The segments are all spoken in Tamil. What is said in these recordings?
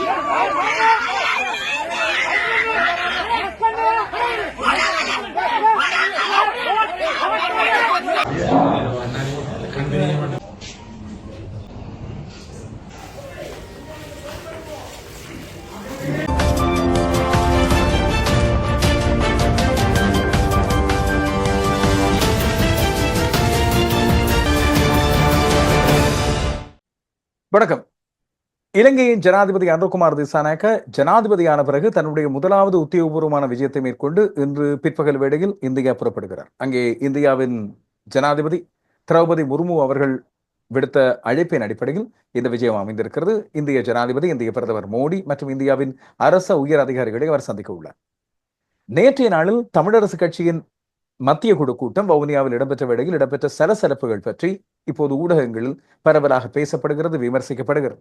Yeah, right, right. இலங்கையின் ஜனாதிபதி அனுகுமார் திசாநாயக்க ஜனாதிபதியான பிறகு தன்னுடைய முதலாவது உத்தியோகபூர்வமான விஜயத்தை மேற்கொண்டு இன்று பிற்பகல் வேளையில் இந்தியா புறப்படுகிறார். அங்கே இந்தியாவின் ஜனாதிபதி திரௌபதி முர்மு அவர்கள் விடுத்த அழைப்பின் அடிப்படையில் இந்த விஜயம் அமைந்திருக்கிறது. இந்திய ஜனாதிபதி இந்திய பிரதமர் மோடி மற்றும் இந்தியாவின் அரச உயர் அதிகாரிகளை அவர் சந்திக்க உள்ளார். நேற்றைய நாளில் தமிழரசு கட்சியின் மத்திய குழு கூட்டம் வவுனியாவில் இடம்பெற்ற வேளையில் இடம்பெற்ற சலசலப்புகள் பற்றி இப்போது ஊடகங்களில் பரவலாக பேசப்படுகிறது விமர்சிக்கப்படுகிறது.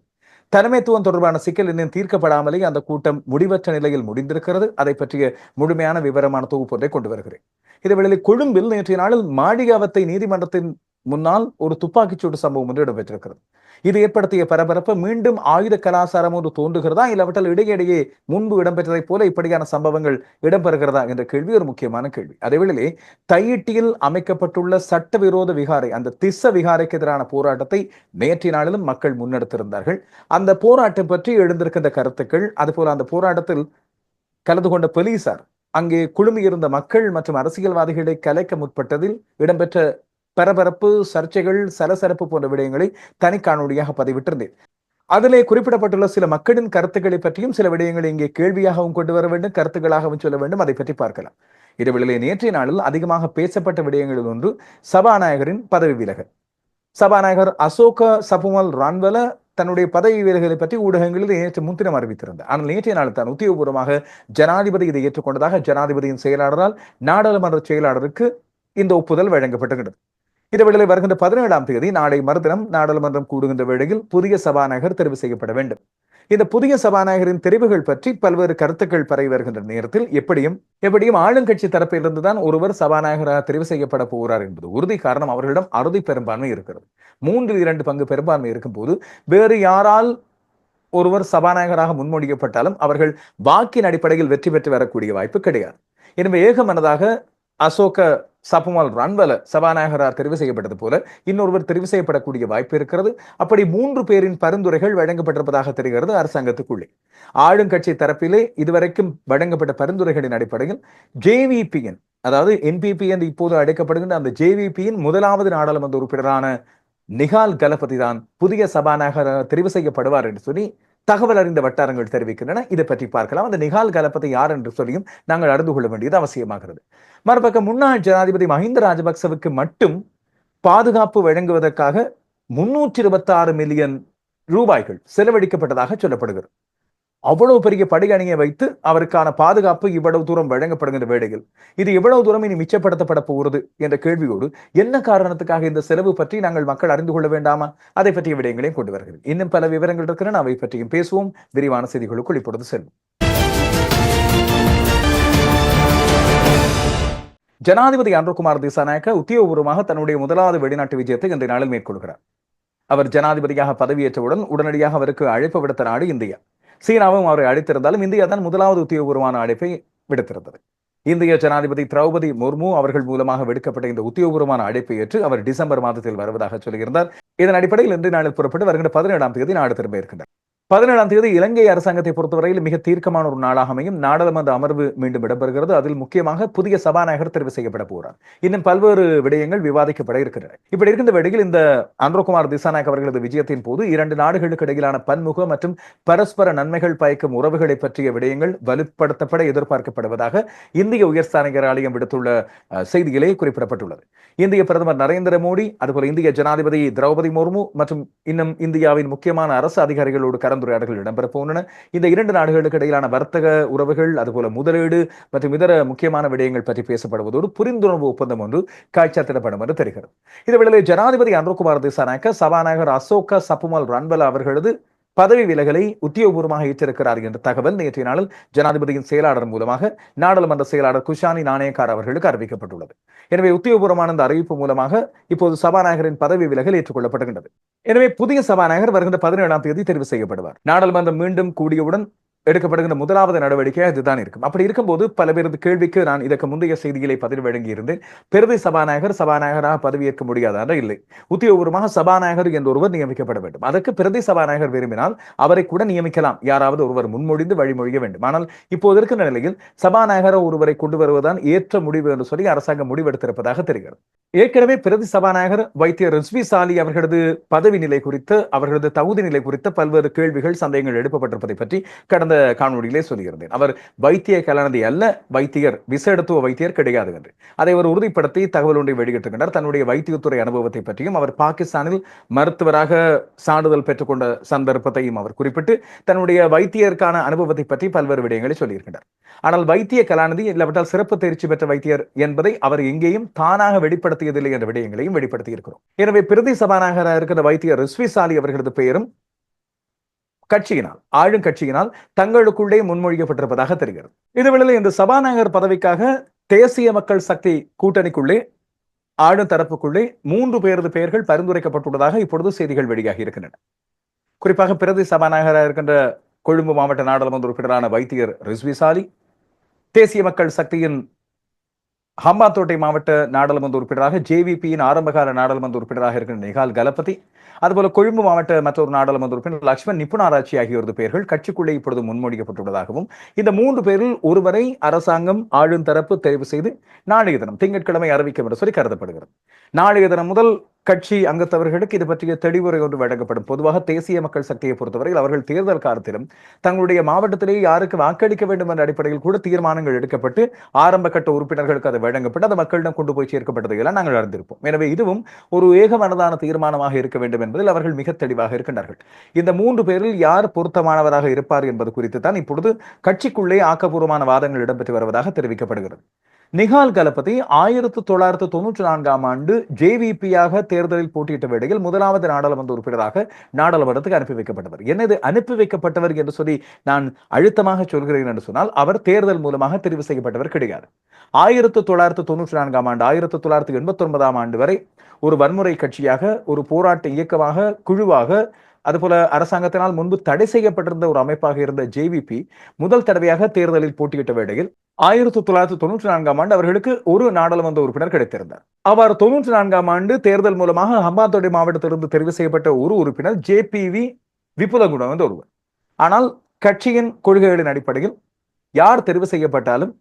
தலைமைத்துவம் தொடர்பான சிக்கல் இன்னும் தீர்க்கப்படாமலே அந்த கூட்டம் முடிவற்ற நிலையில் முடிந்திருக்கிறது. அதை பற்றிய முழுமையான விவரமான தொகுப்பு ஒன்றை கொண்டு வருகிறேன். இதேவேளை கொழும்பில் நேற்றைய நாளில் மாளிகாவத்தை நீதிமன்றத்தின் முன்னால் ஒரு துப்பாக்கிச்சூடு சம்பவம் ஒன்று இடம்பெற்றிருக்கிறது. இது ஏற்படுத்திய பரபரப்பு மீண்டும் ஆயுத கலாச்சாரம் ஒன்று தோன்றுகிறதா? இல்லாவிட்டால் இடையிடையே முன்பு இடம்பெற்றதைப் போல இப்படியான சம்பவங்கள் இடம்பெறுகிறதா? என்ற கேள்வி ஒரு முக்கியமான கேள்வி. அதேவேளையிலே தையிட்டியில் அமைக்கப்பட்டுள்ள சட்டவிரோத விகாரை அந்த திச விகாரைக்கு எதிரான போராட்டத்தை நேற்றைய நாளிலும் மக்கள் முன்னெடுத்திருந்தார்கள். அந்த போராட்டம் பற்றி எழுந்திருக்கின்ற கருத்துக்கள் அதுபோல அந்த போராட்டத்தில் கலந்து கொண்ட போலீசார் அங்கே குழுமியிருந்த மக்கள் மற்றும் அரசியல்வாதிகளை கலைக்க முற்பட்டதில் இடம்பெற்ற பரபரப்பு சர்ச்சைகள் சலசரப்பு போன்ற விடயங்களை தனி காணொலியாக பதிவிட்டிருந்தேன். அதிலே குறிப்பிடப்பட்டுள்ள சில மக்களின் கருத்துக்களை பற்றியும் சில விடயங்களை இங்கே கேள்வியாகவும் கொண்டு வர வேண்டும் கருத்துக்களாகவும் சொல்ல வேண்டும். அதை பற்றி பார்க்கலாம். இதுவேளை நேற்றைய நாளில் அதிகமாக பேசப்பட்ட விடயங்களில் ஒன்று சபாநாயகரின் பதவி விலகல். சபாநாயகர் அசோக சபுமல் ரான்வல தன்னுடைய பதவி விலகலை பற்றி ஊடகங்களில் நேற்று முன்தினம் அறிவித்திருந்தார். ஆனால் நேற்றைய நாள் தான் உத்தியோகபூர்வமாக ஜனாதிபதி இதை ஏற்றுக்கொண்டதாக ஜனாதிபதியின் செயலாளரால் நாடாளுமன்ற செயலாளருக்கு இந்த ஒப்புதல் வழங்கப்பட்டுகிறது இந்த வேளையில் வருகின்ற பதினேழாம் தேதி நாளை மறுதினம் நாடாளுமன்றம் கூடுகின்ற வேளையில் புதிய சபாநாயகர் தெரிவு செய்யப்பட வேண்டும். இந்த புதிய சபாநாயகரின் தெரிவுகள் பற்றி பல்வேறு கருத்துக்கள் பரவி வருகின்ற நேரத்தில் எப்படியும் எப்படியும் ஆளுங்கட்சி தரப்பிலிருந்து தான் ஒருவர் சபாநாயகராக தெரிவு செய்யப்பட போகிறார் என்பது உறுதி காரணம். அவர்களிடம் அறுதி பெரும்பான்மை இருக்கிறது. மூன்றில் இரண்டு பங்கு பெரும்பான்மை இருக்கும் போது வேறு யாரால் ஒருவர் சபாநாயகராக முன்மொழியப்பட்டாலும் அவர்கள் வாக்கின் அடிப்படையில் வெற்றி பெற்று வரக்கூடிய வாய்ப்பு கிடையாது. எனவே ஏகமனதாக அசோக சபுமால் ரன்வல சபாநாயகரார் தெரிவு செய்யப்பட்டது போல இன்னொருவர் தெரிவு செய்யப்படக்கூடிய வாய்ப்பு இருக்கிறது. அப்படி மூன்று பேரின் பரிந்துரைகள் வழங்கப்பட்டிருப்பதாக தெரிகிறது அரசாங்கத்துக்குள்ளே. ஆளுங்கட்சி தரப்பிலே இதுவரைக்கும் வழங்கப்பட்ட பரிந்துரைகளின் அடிப்படையில் ஜேவிபியின் அதாவது என்பிபி என்று இப்போது அழைக்கப்படுகின்ற அந்த ஜேவிபியின் முதலாவது நாடாளுமன்ற உறுப்பினரான நிகால் கலபதி தான் புதிய சபாநாயகர் தெரிவு செய்யப்படுவார் என்று சொல்லி தகவல் அறிந்த வட்டாரங்கள் தெரிவிக்கின்றன. இதை பற்றி பார்க்கலாம். அந்த நிகால் கலப்பத்தை யார் என்று சொல்லியும் நாங்கள் அறிந்து கொள்ள வேண்டியது அவசியமாகிறது. மறுபக்கம் முன்னாள் ஜனாதிபதி மஹிந்த ராஜபக்சவுக்கு மட்டும் பாதுகாப்பு வழங்குவதற்காக முன்னூற்றி இருபத்தி ஆறு மில்லியன் ரூபாய்கள் செலவழிக்கப்பட்டதாக சொல்லப்படுகிறது. அவ்வளவு பெரிய படை வைத்து அவருக்கான பாதுகாப்பு இவ்வளவு தூரம் வழங்கப்படுகின்ற வேளையில் இது எவ்வளவு தூரம் இனி மிச்சப்படுத்தப்பட போகிறது என்ற கேள்வியோடு என்ன காரணத்துக்காக இந்த செலவு பற்றி நாங்கள் மக்கள் அறிந்து கொள்ள வேண்டாமா? அதை பற்றிய விடயங்களையும் கொண்டு வருகிறேன். இன்னும் பல விவரங்கள் இருக்கிறன அவை பற்றியும் பேசுவோம். விரிவான செய்திகளுக்குள் இப்பொழுது செல்வோம். ஜனாதிபதி அன்ருகுமார் திசாநாயக்க உத்தியோகபூர்வமாக தன்னுடைய முதலாவது வெளிநாட்டு விஜயத்தை இன்றைய நாளில் மேற்கொள்கிறார். அவர் ஜனாதிபதியாக பதவியேற்றவுடன் உடனடியாக அவருக்கு அழைப்பு விடுத்த நாடு இந்தியா. சீனாவும் அவரை அழைத்திருந்தாலும் இந்தியா தான் முதலாவது உத்தியோகபூர்வமான அழைப்பை விடுத்திருந்தது. இந்திய ஜனாதிபதி திரௌபதி முர்மு அவர்கள் மூலமாக விடுக்கப்பட்ட இந்த உத்தியோகபூர்வமான அழைப்பை ஏற்று அவர் டிசம்பர் மாதத்தில் வருவதாக சொல்லியிருந்தார். இதன் அடிப்படையில் இன்று நாளில் புறப்பட்டு வருகின்ற பதினேழாம் தேதி நாடு திரும்ப இருக்கின்றார் பதினேழாம் தேதி இலங்கை அரசாங்கத்தை பொறுத்தவரையில் மிக தீர்க்கமான ஒரு நாளாக அமையும். நாடாளுமன்ற அமர்வு மீண்டும் இடம்பெறுகிறது. அதில் முக்கியமாக புதிய சபாநாயகர் தெரிவு செய்யப்பட போகிறார். இன்னும் பல்வேறு விடயங்கள் விவாதிக்கப்பட இருக்கின்றன. இப்படி இருக்கின்ற வேளையில் இந்த அன்ரோகுமார் திசாநாயக் அவர்களது விஜயத்தின் போது இரண்டு நாடுகளுக்கு இடையிலான பன்முக மற்றும் பரஸ்பர நன்மைகள் பயக்கும் உறவுகளை பற்றிய விடயங்கள் வலுப்படுத்தப்பட எதிர்பார்க்கப்படுவதாக இந்திய உயர்ஸ்தானிகர் ஆலயம் விடுத்துள்ள செய்தியிலே குறிப்பிடப்பட்டுள்ளது. இந்திய பிரதமர் நரேந்திர மோடி அதுபோல இந்திய ஜனாதிபதி திரௌபதி முர்மு மற்றும் இன்னும் இந்தியாவின் முக்கியமான அரசு அதிகாரிகளோடு கலந்துரையாடல்கள் இடம்பெறப் போகின்றன. இந்த இரண்டு நாடுகளுக்கு இடையிலான வர்த்தக உறவுகள் அதுபோல முதலீடு மற்றும் இதர முக்கியமான விடயங்கள் பற்றி பேசப்படுவதோடு புரிந்துணர்வு ஒப்பந்தம் ஒன்று காய்ச்சத்திடப்படும் என்று தெரிகிறது. இதேவேளை ஜனாதிபதி அனுகுமார் திசாநாயக்க சபாநாயகர் அசோக சப்புமல் ரன்வல் அவர்களது பதவி விலகலை உத்தியோகபூர்வமாக ஏற்றிருக்கிறார் என்ற தகவல் நேற்றைய நாளில் ஜனாதிபதியின் செயலாளர் மூலமாக நாடாளுமன்ற செயலாளர் குஷானி நாணயக்கார் அவர்களுக்கு அறிவிக்கப்பட்டுள்ளது. எனவே உத்தியோகபூர்வமான இந்த அறிவிப்பு மூலமாக இப்போது சபாநாயகரின் பதவி விலகல் ஏற்றுக்கொள்ளப்படுகின்றது. எனவே புதிய சபாநாயகர் வருகின்ற பதினேழாம் தேதி தெரிவு செய்யப்படுவார். நாடாளுமன்றம் மீண்டும் கூடியவுடன் எடுக்கப்படுகின்ற முதலாவது நடவடிக்கை அதுதான் இருக்கும். அப்படி இருக்கும்போது பல பேரது கேள்விக்கு நான் இதற்கு முந்தைய செய்திகளை பதிவு வழங்கியிருந்தேன் பிரதி சபாநாயகர் சபாநாயகராக பதவியேற்க முடியாதா இல்லை. உத்தியோகபூர்வமாக சபாநாயகர் என்ற ஒருவர் நியமிக்கப்பட வேண்டும். அதற்கு பிரதி சபாநாயகர் விரும்பினால் அவரை கூட நியமிக்கலாம். யாராவது ஒருவர் முன்மொழிந்து வழிமொழிய வேண்டும். ஆனால் இப்போது இருக்கிற நிலையில் சபாநாயகர் ஒருவரை கொண்டு வருவதுதான் ஏற்ற முடிவு என்று சொல்லி அரசாங்கம் முடிவெடுத்திருப்பதாக தெரிகிறது. ஏற்கனவே பிரதி சபாநாயகர் வைத்தியர் ரிஸ்வி சாலி அவர்களது பதவி நிலை குறித்து அவர்களது தகுதி நிலை குறித்த பல்வேறு கேள்விகள் சந்தேகங்கள் எழுப்பப்பட்டிருப்பதை பற்றி கடந்த காணொலியிலே சொல்லியிருந்தேன். அவர் வைத்திய கலாநிதி அல்ல வைத்தியர் விசேடத்துவ வைத்தியர் கிடையாது என்று. அதை அவர் உறுதிப்படுத்தி தகவல் ஒன்றை வெளியிட்டிருக்கின்றார். தன்னுடைய வைத்தியத்துறை அனுபவத்தை பற்றியும் அவர் பாகிஸ்தானில் மருத்துவராக சான்றிதழ் பெற்றுக்கொண்ட சந்தர்ப்பத்தையும் அவர் குறிப்பிட்டு தன்னுடைய வைத்தியருக்கான அனுபவத்தை பற்றி பல்வேறு விடயங்களை சொல்லியிருக்கின்றார். ஆனால் வைத்திய கலாநிதி இல்லாவிட்டால் சிறப்பு தேர்ச்சி பெற்ற வைத்தியர் என்பதை அவர் எங்கேயும் தானாக வெளிப்படுத்தியதில்லை என்ற விடயங்களையும் வெளிப்படுத்தி இருக்கிறோம் எனவே பிரதி சபாநாயகராக இருக்கிற வைத்தியர் ரிஸ்வி சாலி அவர்களது பெயரும் கட்சியினால் ஆளும் கட்சியினால் தங்களுக்குள்ளே முன்மொழியப்பட்டிருப்பதாக தெரிகிறது. இதுவேளையில் இந்த சபாநாயகர் பதவிக்காக தேசிய மக்கள் சக்தி கூட்டணிக்குள்ளே ஆளும் தரப்புக்குள்ளே மூன்று பேரது பெயர்கள் பரிந்துரைக்கப்பட்டுள்ளதாக இப்பொழுது செய்திகள் வெளியாகி இருக்கின்றன. குறிப்பாக பிரதி சபாநாயகராக இருக்கின்ற கொழும்பு மாவட்ட நாடாளுமன்ற உறுப்பினரான வைத்தியர் ரிஸ்வி சாலி தேசிய மக்கள் சக்தியின் ஹம்பாந்தோட்டை மாவட்ட நாடாளுமன்ற உறுப்பினராக ஜேவிபியின் ஆரம்பகால நாடாளுமன்ற உறுப்பினராக இருக்கிற நிகால் கலபதி அதுபோல கொழும்பு மாவட்ட மற்றொரு நாடாளுமன்ற உறுப்பினர் லக்ஷ்மண் நிப்புணாராட்சி ஆகியோரது பெயர்கள் கட்சிக்குள்ளே இப்பொழுது முன்மொழிக்கப்பட்டுள்ளதாகவும் இந்த மூன்று பேரில் ஒருவரை அரசாங்கம் ஆளும் தரப்பு தெரிவு செய்து நாளைய தினம் திங்கட்கிழமை அறிவிக்கும் என்று சொல்லி கருதப்படுகிறது. நாளைய தினம் முதல் கட்சி அங்கத்தவர்களுக்கு இது பற்றிய தெளிவுரை ஒன்று வழங்கப்படும். பொதுவாக தேசிய மக்கள் சக்தியை பொறுத்தவரையில் அவர்கள் தேர்தல் காலத்திலும் தங்களுடைய மாவட்டத்திலேயே யாருக்கு வாக்களிக்க வேண்டும் என்ற அடிப்படையில் கூட தீர்மானங்கள் எடுக்கப்பட்டு ஆரம்ப கட்ட உறுப்பினர்களுக்கு அது வழங்கப்பட்டு அது மக்களிடம் கொண்டு போய் சேர்க்கப்பட்டதை எல்லாம் நாங்கள் அறிந்திருப்போம். எனவே இதுவும் ஒரு ஏகமனதான தீர்மானமாக இருக்க வேண்டும் என்பதில் அவர்கள் மிக தெளிவாக இருக்கின்றார்கள். இந்த மூன்று பேரில் யார் பொருத்தமானவராக இருப்பார் என்பது குறித்து தான் இப்பொழுது கட்சிக்குள்ளே ஆக்கப்பூர்வமான வாதங்கள் இடம்பெற்று வருவதாக தெரிவிக்கப்படுகிறது. நிகால் கலபதி ஆயிரத்தி தொள்ளாயிரத்து தொன்னூற்றி நான்காம் ஆண்டு ஜேவிபியாக தேர்தலில் போட்டியிட்ட வேளையில் முதலாவது நாடாளுமன்ற உறுப்பினராக நாடாளுமன்றத்துக்கு அனுப்பி வைக்கப்பட்டவர். என்னது? அனுப்பி வைக்கப்பட்டவர் என்று சொல்லி நான் அழுத்தமாக சொல்கிறேன் என்று சொன்னால் அவர் தேர்தல் மூலமாக தெரிவு செய்யப்பட்டவர் கிடையாது. ஆயிரத்தி தொள்ளாயிரத்து தொன்னூற்றி நான்காம் ஆண்டு ஆயிரத்தி தொள்ளாயிரத்தி எண்பத்தி ஒன்பதாம் ஆண்டு வரை ஒரு வன்முறை கட்சியாக ஒரு போராட்ட இயக்கமாக குழுவாக அதுபோல அரசாங்கத்தினால் முன்பு தடை செய்யப்பட்டிருந்த ஒரு அமைப்பாக இருந்த ஜேவிபி முதல் தடவையாக தேர்தலில் போட்டியிட்ட வேளையில் ஆயிரத்தி தொள்ளாயிரத்தி தொண்ணூற்றி நான்காம் ஆண்டு அவர்களுக்கு ஒரு நாடாளுமன்ற உறுப்பினர் கிடைத்திருந்தார். அவர் தொண்ணூற்றி நான்காம் ஆண்டு தேர்தல் மூலமாக ஹம்பாந்தோட்டை மாவட்டத்திலிருந்து தெரிவு செய்யப்பட்ட ஒரு உறுப்பினர் ஜே பி வி விபுலகுணம் என்ற ஒருவர். ஆனால் கட்சியின் கொள்கைகளின் அடிப்படையில் யார் தெரிவு செய்யப்பட்டாலும்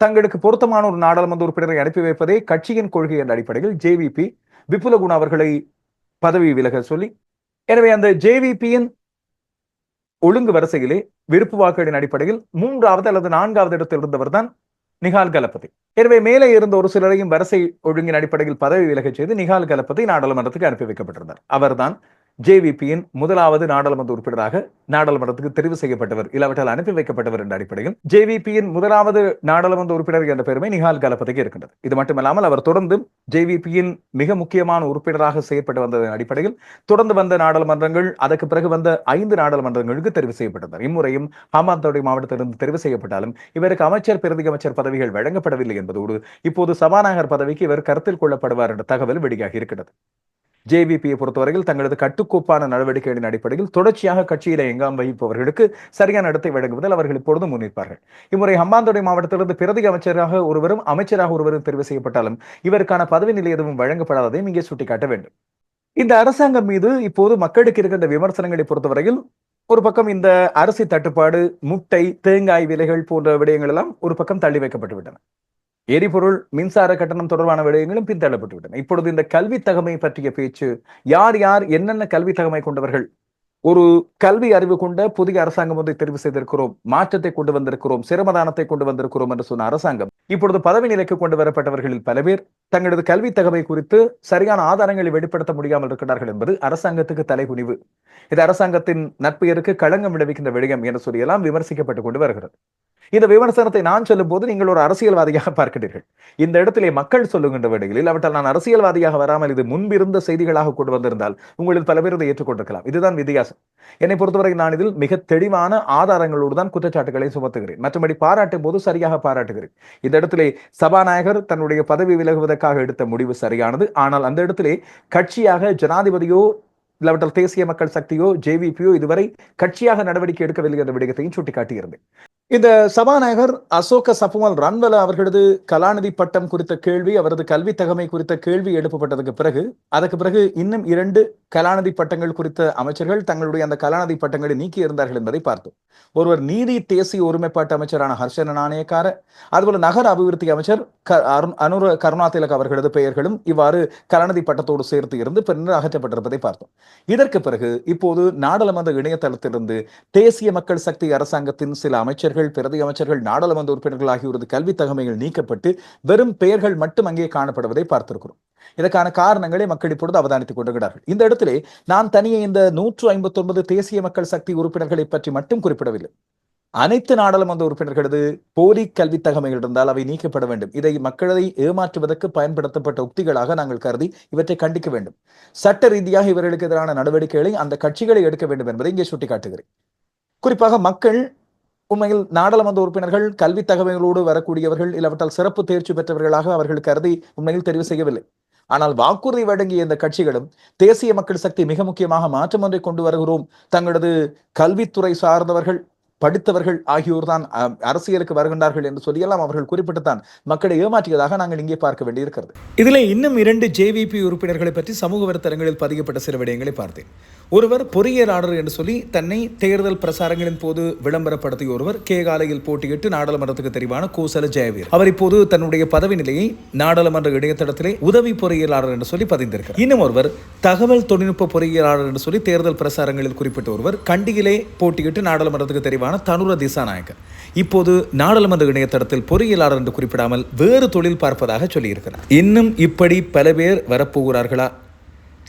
தங்களுக்கு பொருத்தமான ஒரு நாடாளுமன்ற உறுப்பினரை அனுப்பி வைப்பதே கட்சியின் கொள்கை என்ற அடிப்படையில் ஜேவிபி விபுலகுண அவர்களை பதவி விலக சொல்லி எனவே அந்த ஜேவிபியின் ஒழுங்கு வரிசையிலே விருப்பு வாக்குகளின் அடிப்படையில் மூன்றாவது அல்லது நான்காவது இடத்தில் இருந்தவர் தான் நிகால் கலபதி எனவே மேலே இருந்த ஒரு சிலரையும் வரிசை ஒழுங்கின் அடிப்படையில் பதவி விலகச் செய்து நிகால் கலபதி நாடாளுமன்றத்துக்கு அனுப்பி வைக்கப்பட்டிருந்தார். அவர்தான் ஜேவிபியின் முதலாவது நாடாளுமன்ற உறுப்பினராக நாடாளுமன்றத்துக்கு தெரிவு செய்யப்பட்டவர் இல்லாவிட்டால் அனுப்பி வைக்கப்பட்டவர் என்ற அடிப்படையில் ஜேவிபியின் முதலாவது நாடாளுமன்ற உறுப்பினர் என்ற பெருமை நிகால் கலபதிக்கு இருக்கின்றது. இது மட்டுமல்லாமல் அவர் தொடர்ந்து ஜேவிபியின் மிக முக்கியமான உறுப்பினராக செயற்பட்டு வந்ததன் அடிப்படையில் தொடர்ந்து வந்த நாடாளுமன்றங்கள் அதற்கு பிறகு வந்த ஐந்து நாடாளுமன்றங்களுக்கு தெரிவு செய்யப்பட்டனர். இம்முறையும் ஹமாந்தோடை மாவட்டத்திலிருந்து தெரிவு செய்யப்பட்டாலும் இவருக்கு அமைச்சர் பிரதி அமைச்சர் பதவிகள் வழங்கப்படவில்லை என்பதோடு இப்போது சபாநாயகர் பதவிக்கு இவர் கருத்தில் கொள்ளப்படுவார் என்ற தகவல் வெளியாகி இருக்கிறது ஜேவிபியை பொறுத்தவரையில் தங்களது கட்டுக்கோப்பான நடவடிக்கைகளின் அடிப்படையில் தொடர்ச்சியாக கட்சியில எங்காம் வகிப்பவர்களுக்கு சரியான இடத்தை வழங்குவதில் அவர்கள் இப்பொழுதும் முன்னிற்பார்கள். இம்முறை ஹம்பாந்தோடை மாவட்டத்திலிருந்து பிரதி அமைச்சராக ஒருவரும் அமைச்சராக ஒருவரும் தெரிவு செய்யப்பட்டாலும் இவருக்கான பதவி நிலை எதுவும் வழங்கப்படாததையும் இங்கே சுட்டிக்காட்ட வேண்டும். இந்த அரசாங்கம் மீது இப்போது மக்களுக்கு இருக்கின்ற விமர்சனங்களை பொறுத்தவரையில் ஒரு பக்கம் இந்த அரிசி தட்டுப்பாடு முட்டை தேங்காய் விலைகள் போன்ற விடயங்கள் எல்லாம் ஒரு பக்கம் தள்ளி வைக்கப்பட்டு விட்டன எரிபொருள் மின்சார கட்டணம் தொடர்பான விடயங்களும் பின்தள்ளப்பட்டு விட்டன இப்பொழுது இந்த கல்வி தகமை பற்றிய பேச்சு யார் யார் என்னென்ன கல்வி தகமை கொண்டவர்கள் ஒரு கல்வி அறிவு கொண்ட புதிய அரசாங்கம் ஒன்றை தெரிவு செய்திருக்கிறோம் மாற்றத்தை கொண்டு வந்திருக்கிறோம் சிரமதானத்தை கொண்டு வந்திருக்கிறோம் என்று சொன்ன அரசாங்கம் இப்பொழுது பதவி நிலைக்கு கொண்டு வரப்பட்டவர்களில் பல பேர் தங்களது கல்வி தகவை குறித்து சரியான ஆதாரங்களை வெளிப்படுத்த முடியாமல் இருக்கிறார்கள் என்பது அரசாங்கத்துக்கு தலைகுனிவு. இது அரசாங்கத்தின் நட்பெயருக்கு களங்கம் விளைவிக்கின்ற விடயம் என்று சொல்லியெல்லாம் விமர்சிக்கப்பட்டுக் கொண்டு வருகிறது. இந்த விமர்சனத்தை நான் சொல்லும் போது நீங்கள் ஒரு அரசியல்வாதியாக பார்க்கிறீர்கள். இந்த இடத்திலே மக்கள் சொல்லுகின்ற வேளைகளில் அவற்றால் நான் அரசியல்வாதியாக வராமல் இது முன்பிருந்த செய்திகளாக கொண்டு வந்திருந்தால் உங்களில் பல பேர் இதை ஏற்றுக்கொண்டிருக்கலாம். இதுதான் வித்தியாசம். என்னை பொறுத்தவரை நான் இதில் மிக தெளிவான ஆதாரங்களோடு தான் குற்றச்சாட்டுகளை சுமத்துகிறேன். மற்றபடி பாராட்டும் போது சரியாக பாராட்டுகிறேன். இந்த இடத்திலே சபாநாயகர் தன்னுடைய பதவி விலகுவதற்காக எடுத்த முடிவு சரியானது. ஆனால் அந்த இடத்திலே கட்சியாக ஜனாதிபதியோ இல்லாவிட்டால் தேசிய மக்கள் சக்தியோ ஜேவிபியோ இதுவரை கட்சியாக நடவடிக்கை எடுக்கவில்லை என்ற விடயத்தையும் சுட்டிக்காட்டியிருந்தேன். இந்த சபாநாயகர் அசோக சப்புமல் ரன்வல அவர்களது கலாநிதி பட்டம் குறித்த கேள்வி அவரது கல்வி தகமை குறித்த கேள்வி எழுப்பப்பட்டதுக்கு பிறகு அதற்கு பிறகு இன்னும் இரண்டு கலாநிதி பட்டங்கள் குறித்த அமைச்சர்கள் தங்களுடைய அந்த கலாநிதி பட்டங்களை நீக்கி இருந்தார்கள் என்பதை பார்த்தோம். ஒருவர் நீதி தேசிய ஒருமைப்பாட்டு அமைச்சரான ஹர்ஷன நாணயக்கார அதுபோல நகர அபிவிருத்தி அமைச்சர் அனுர கருணாதிலக் அவர்களது பெயர்களும் இவ்வாறு கலாநிதி பட்டத்தோடு சேர்த்து இருந்து பின்னர் அகற்றப்பட்டிருப்பதை பார்த்தோம். இதற்கு பிறகு இப்போது நாடாளுமன்ற இணையதளத்திலிருந்து தேசிய மக்கள் சக்தி அரசாங்கத்தின் சில அமைச்சர்கள் அமைச்சர்கள் பிரதி அமைச்சர்கள் நாடாளுமன்ற உறுப்பினர்கள் ஆகியோரது கல்வி தகமைகள் நீக்கப்பட்டு வெறும் பெயர்கள் மட்டும் அங்கே காணப்படுவதை பார்த்திருக்கிறோம். இதற்கான காரணங்களை மக்கள் இப்பொழுது அவதானித்துக் கொண்டிருக்கிறார்கள். இந்த இடத்திலே நான் தனியே இந்த நூற்று ஐம்பத்தி ஒன்பது தேசிய மக்கள் சக்தி உறுப்பினர்களை பற்றி மட்டும் குறிப்பிடவில்லை. அனைத்து நாடாளுமன்ற உறுப்பினர்களது போலி கல்வி தகமைகள் இருந்தால் அவை நீக்கப்பட வேண்டும். இதை மக்களை ஏமாற்றுவதற்கு பயன்படுத்தப்பட்ட உக்திகளாக நாங்கள் கருதி இவற்றை கண்டிக்க வேண்டும். சட்ட ரீதியாக இவர்களுக்கு எதிரான நடவடிக்கைகளை அந்த கட்சிகளை எடுக்க வேண்டும் என்பதை இங்கே சுட்டிக்காட்டுகிறேன். குறிப்பாக மக்கள் உண்மையில் நாடாளுமன்ற உறுப்பினர்கள் கல்வி தகவல்களோடு வரக்கூடியவர்கள் இல்லாவிட்டால் சிறப்பு தேர்ச்சி பெற்றவர்களாக அவர்கள் கருதி உண்மையில் தெரிவு செய்யவில்லை. ஆனால் வாக்குறுதி வழங்கிய இந்த கட்சிகளும் தேசிய மக்கள் சக்தி மிக முக்கியமாக மாற்றம் ஒன்றை கொண்டு வருகிறோம். தங்களது கல்வித்துறை சார்ந்தவர்கள் படித்தவர்கள் ஆகியோர் தான் அரசியலுக்கு வருகின்றார்கள் என்று சொல்லியெல்லாம் அவர்கள் குறிப்பிட்டுத்தான் மக்களை ஏமாற்றியதாக நாங்கள் இங்கே பார்க்க வேண்டியிருக்கிறது. இதில் இன்னும் இரண்டு ஜேவிபி உறுப்பினர்களை பற்றி சமூக வலைத்தளங்களில் பதிக்கப்பட்ட சில விடயங்களை பார்த்தேன். ஒருவர் பொறியியலாளர் என்று சொல்லி தன்னை தேர்தல் பிரசாரங்களின் போது விளம்பரப்படுத்திய ஒருவர் கேகாலையில் போட்டியிட்டு நாடாளுமன்றத்துக்கு தெரிவான கோசல ஜெயவீர். அவர் இப்போது தன்னுடைய பதவி நிலையை நாடாளுமன்ற இணையதளத்திலே உதவி பொறியியலாளர் என்று சொல்லி பதிந்திருக்கிறார். இன்னும் ஒருவர் தகவல் தொழில்நுட்ப பொறியியலாளர் என்று சொல்லி தேர்தல் பிரசாரங்களில் குறிப்பிட்ட ஒருவர் கண்டியிலே போட்டியிட்டு நாடாளுமன்றத்துக்கு தெரிவான தனுர திசாநாயக்கர். இப்போது நாடாளுமன்ற இணையதளத்தில் பொறியியலாளர் என்று குறிப்பிடாமல் வேறு தொழில் பார்ப்பதாக சொல்லியிருக்கிறார். இன்னும் இப்படி பல பேர் வரப்போகிறார்களா?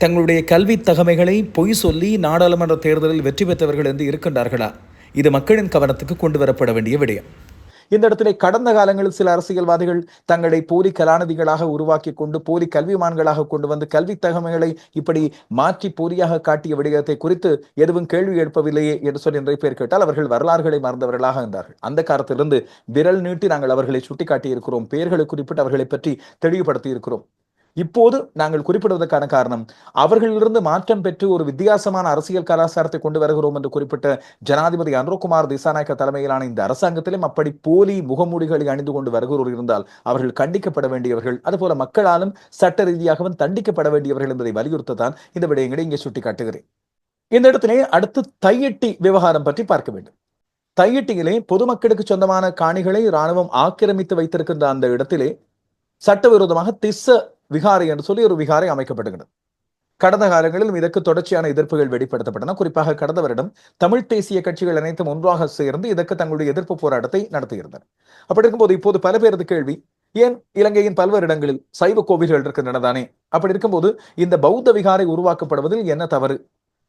தங்களுடைய கல்வி தகமைகளை பொய் சொல்லி நாடாளுமன்ற தேர்தலில் வெற்றி பெற்றவர்கள் என்று இருக்கின்றார்களா? இது மக்களின் கவனத்துக்கு கொண்டு வரப்பட வேண்டிய விடயம். இந்த இடத்திலே கடந்த காலங்களில் சில அரசியல்வாதிகள் தங்களை போலி கலாநிதிகளாக உருவாக்கி கொண்டு போலி கல்விமான்களாக கொண்டு வந்து கல்வி தகமைகளை இப்படி மாற்றி போலியாக காட்டிய விடயத்தை குறித்து எதுவும் கேள்வி எழுப்பவில்லையே என்று சொல்லி நிறைய பேர் கேட்டால் அவர்கள் வரலாறுகளை மறந்தவர்களாக இருந்தார்கள். அந்த காலத்திலிருந்து விரல் நீட்டி நாங்கள் அவர்களை சுட்டிக்காட்டி இருக்கிறோம் பெயர்களை குறிப்பிட்டு அவர்களை பற்றி தெளிவுபடுத்தி இருக்கிறோம் இப்போது நாங்கள் குறிப்பிடுவதற்கான காரணம் அவர்களிலிருந்து மாற்றம் பெற்று ஒரு வித்தியாசமான அரசியல் கலாச்சாரத்தை கொண்டு வருகிறோம் என்று குறிப்பிட்ட ஜனாதிபதி அனுரகுமார் திசாநாயக்க தலைமையிலான இந்த அரசாங்கத்திலும் அப்படி போலி முகமூடிகளை அணிந்து கொண்டு வருகிறோர் இருந்தால் அவர்கள் கண்டிக்கப்பட வேண்டியவர்கள் அதுபோல மக்களாலும் சட்ட ரீதியாகவும் தண்டிக்கப்பட வேண்டியவர்கள் என்பதை வலியுறுத்தத்தான் இந்த விடயங்களை இங்கே சுட்டிக்காட்டுகிறேன். இந்த இடத்திலே அடுத்து தையட்டி விவகாரம் பற்றி பார்க்க வேண்டும். தையட்டியிலே பொதுமக்களுக்கு சொந்தமான காணிகளை இராணுவம் ஆக்கிரமித்து வைத்திருக்கின்ற அந்த இடத்திலே சட்டவிரோதமாக திஸ்ஸ விகாரை என்று சொல்லி ஒரு விகாரை அமைக்கப்படுகிறது. கடந்த காலங்களிலும் இதற்கு தொடர்ச்சியான எதிர்ப்புகள் வெளிப்படுத்தப்பட்டன. குறிப்பாக கடந்த வருடம் தமிழ் தேசிய கட்சிகள் அனைத்தும் ஒன்றாக சேர்ந்து இதற்கு தங்களுடைய எதிர்ப்பு போராட்டத்தை நடத்தியிருந்தன. அப்படி இருக்கும்போது இப்போது பல பேரது கேள்வி ஏன் இலங்கையின் பல்வேறு இடங்களில் சைவ கோவில்கள் இருக்கின்றன தானே? அப்படி இருக்கும்போது இந்த பௌத்த விகாரை உருவாக்கப்படுவதில் என்ன தவறு?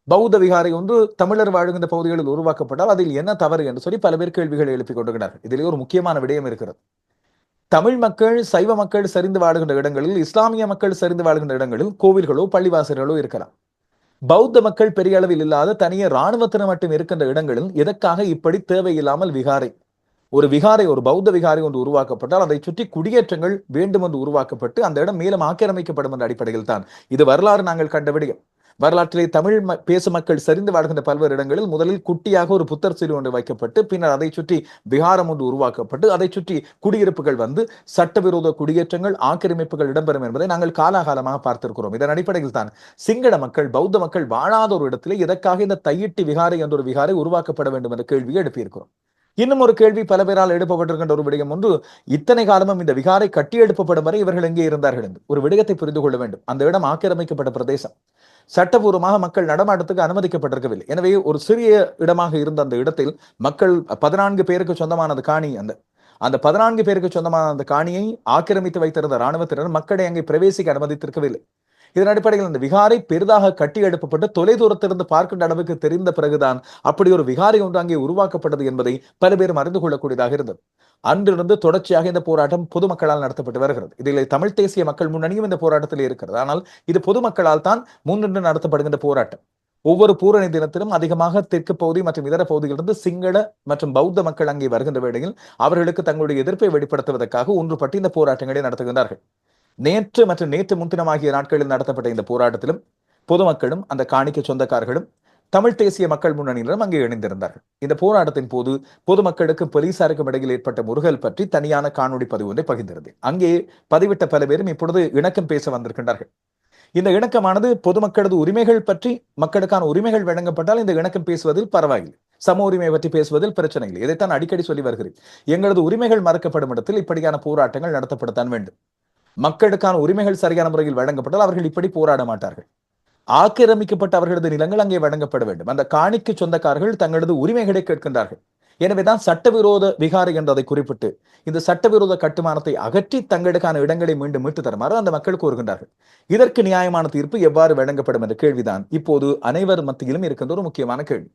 பௌத்த விகாரை ஒன்று தமிழர் வாழ்கின்ற பகுதிகளில் உருவாக்கப்பட்டால் அதில் என்ன தவறு என்று சொல்லி பல பேர் கேள்விகளை எழுப்பிக் கொண்டிருக்கிறார்கள். இதிலே ஒரு முக்கியமான விடயம் இருக்கிறது. தமிழ் மக்கள் சைவ மக்கள் சரிந்து வாழுகின்ற இடங்களில் இஸ்லாமிய மக்கள் சரிந்து வாழ்கின்ற இடங்களில் கோவில்களோ பள்ளிவாசல்களோ இருக்கலாம். பௌத்த மக்கள் பெரிய அளவில் இல்லாத தனிய இராணுவத்தினர் மட்டும் இருக்கின்ற இடங்களில் எதற்காக இப்படி தேவையில்லாமல் விகாரை? ஒரு விகாரை ஒரு பௌத்த விகாரை ஒன்று உருவாக்கப்பட்டால் அதை சுற்றி குடியேற்றங்கள் வேண்டும் என்று உருவாக்கப்பட்டு அந்த இடம் மேலும் ஆக்கிரமிக்கப்படும் என்ற அடிப்படையில் தான். இது வரலாறு நாங்கள் கண்ட விடயம். வரலாற்றிலே தமிழ் பேசும் மக்கள் சரிந்து வாழ்கின்ற பல்வேறு இடங்களில் முதலில் குட்டியாக ஒரு புத்தர் சிறு ஒன்று வைக்கப்பட்டு பின்னர் அதை சுற்றி விகாரம் ஒன்று உருவாக்கப்பட்டு அதை சுற்றி குடியிருப்புகள் வந்து சட்டவிரோத குடியேற்றங்கள் ஆக்கிரமிப்புகள் இடம்பெறும் என்பதை நாங்கள் காலாகாலமாக பார்த்திருக்கிறோம். இதன் அடிப்படையில் தான் சிங்கள மக்கள் பௌத்த மக்கள் வாழாத ஒரு இடத்திலே இதற்காக இந்த தையிட்டி விகாரை என்ற ஒரு விகாரை உருவாக்கப்பட வேண்டும் என்ற கேள்வியை எழுப்பியிருக்கிறோம். இன்னும் ஒரு கேள்வி பல பேரால் எழுப்பப்பட்டிருக்கின்ற ஒரு விடயம் ஒன்று இத்தனை காலமும் இந்த விகாரை கட்டி எழுப்பப்படும் வரை இவர்கள் எங்கே இருந்தார்கள் என்று. ஒரு விடயத்தை புரிந்து கொள்ள வேண்டும். அந்த இடம் ஆக்கிரமிக்கப்பட்ட பிரதேசம். சட்டபூர்வமாக மக்கள் நடமாட்டத்துக்கு அனுமதிக்கப்பட்டிருக்கவில்லை. எனவே ஒரு சிறிய இடமாக இருந்த அந்த இடத்தில் மக்கள் பதினான்கு பேருக்கு சொந்தமானது காணி அந்த அந்த பதினான்கு பேருக்கு சொந்தமான அந்த காணியை ஆக்கிரமித்து வைத்திருந்த ராணுவத்தினர் மக்களை அங்கே பிரவேசிக்க அனுமதித்திருக்கவில்லை. இதன் அடிப்படையில் இந்த விகாரை பெரிதாக கட்டி எழுப்பப்பட்டு தொலைதூரத்திலிருந்து பார்க்கின்ற அளவுக்கு தெரிந்த பிறகுதான் அப்படி ஒரு விகாரை ஒன்று அங்கே உருவாக்கப்பட்டது என்பதை பல பேரும் அறிந்து கொள்ளக்கூடியதாக இருந்தது. அன்றிருந்து தொடர்ச்சியாக இந்த போராட்டம் பொதுமக்களால் நடத்தப்பட்டு வருகிறது. இதில் தமிழ் தேசிய மக்கள் முன்னணியும் இந்த போராட்டத்தில் இருக்கிறது. ஆனால் இது பொதுமக்களால் தான் முன்னின்று நடத்தப்படுகின்ற போராட்டம். ஒவ்வொரு பூரணி தினத்திலும் அதிகமாக தெற்கு பகுதி மற்றும் இதர பகுதிகளிலிருந்து சிங்கள மற்றும் பௌத்த மக்கள் அங்கே வருகின்ற வேளையில் அவர்களுக்கு தங்களுடைய எதிர்ப்பை வெளிப்படுத்துவதற்காக ஒன்றுபட்டு இந்த போராட்டங்களை நடத்துகின்றார்கள். நேற்று மற்றும் நேற்று முன்தினம் ஆகிய நாட்களில் நடத்தப்பட்ட இந்த போராட்டத்திலும் பொதுமக்களும் அந்த காணிக்க சொந்தக்காரர்களும் தமிழ் தேசிய மக்கள் முன்னணியினரும் அங்கே இணைந்திருந்தார்கள். இந்த போராட்டத்தின் போது பொதுமக்களுக்கு போலீசாருக்கும் இடையில் ஏற்பட்ட முருகல் பற்றி தனியான காணொலி பதிவு ஒன்றை பகிர்ந்திருந்தேன். அங்கே பதிவிட்ட பல பேரும் இப்பொழுது இணக்கம் பேச வந்திருக்கின்றார்கள். இந்த இணக்கமானது பொதுமக்களது உரிமைகள் பற்றி மக்களுக்கான உரிமைகள் வழங்கப்பட்டால் இந்த இணக்கம் பேசுவதில் பரவாயில்லை. சம உரிமை பற்றி பேசுவதில் பிரச்சனை இல்லை. இதைத்தான் அடிக்கடி சொல்லி வருகிறேன். எங்களது உரிமைகள் மறுக்கப்படும் இடத்தில் இப்படியான போராட்டங்கள் நடத்தப்படத்தான் வேண்டும். மக்களுக்கான உரிமைகள் சரியான முறையில் வழங்கப்பட்டால் அவர்கள் இப்படி போராட மாட்டார்கள். ஆக்கிரமிக்கப்பட்ட அவர்களது நிலங்கள் அங்கே வழங்கப்பட வேண்டும். அந்த காணிக்கு சொந்தக்காரர்கள் தங்களது உரிமைகளை கேட்கின்றார்கள். எனவேதான் சட்டவிரோத விகாரை என்றதை குறிப்பிட்டு இந்த சட்டவிரோத கட்டுமானத்தை அகற்றி தங்களுக்கான இடங்களை மீண்டும் மீட்டு தருமாறு அந்த மக்கள் கோருகின்றார்கள் இதற்கு நியாயமான தீர்ப்பு எவ்வாறு வழங்கப்படும் என்ற கேள்விதான் இப்போது அனைவர் மத்தியிலும் இருக்கின்ற ஒரு முக்கியமான கேள்வி.